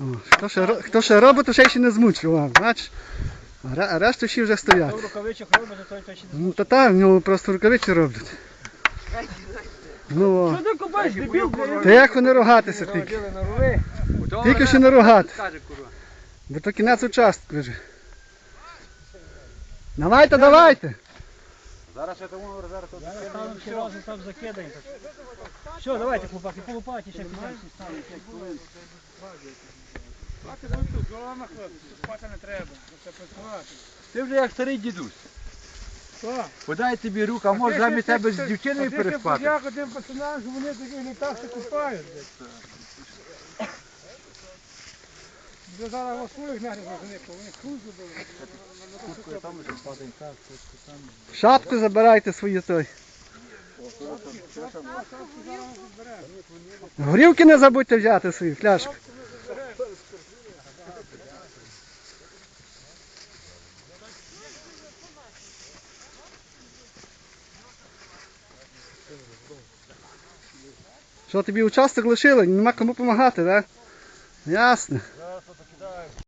О, Хто ще, хто ще робить, то ще ще не змучив. О, Бач? А решту всі вже стоять. Хто в рукавичок робить, то той точно не Ну та так, в нього просто рукавиці роблять. Ну, о. Що ти купаєш, дебіл? Та як вони рогатися тільки? Тільки ще не рогати. Бо то кінець участку вже. Давайте, давайте. Зараз я тому зараз тут. Ставимо ще там закидаємо. Все, давайте, хлопаки, по лопаті ще кидаємо, ставимо. Ти вже як старий дідусь. Подай тобі руку, а може замість тебе з дівчиною переспати. Як один пацанам, що вони такі літався купають. Вже зараз нарізав вони, вони крузу були. Шапку забирайте свою той. Горілки не забудьте взяти свою фляжку. Що тобі участок лишили? Нема кому допомагати, так? Ясно. Зараз такі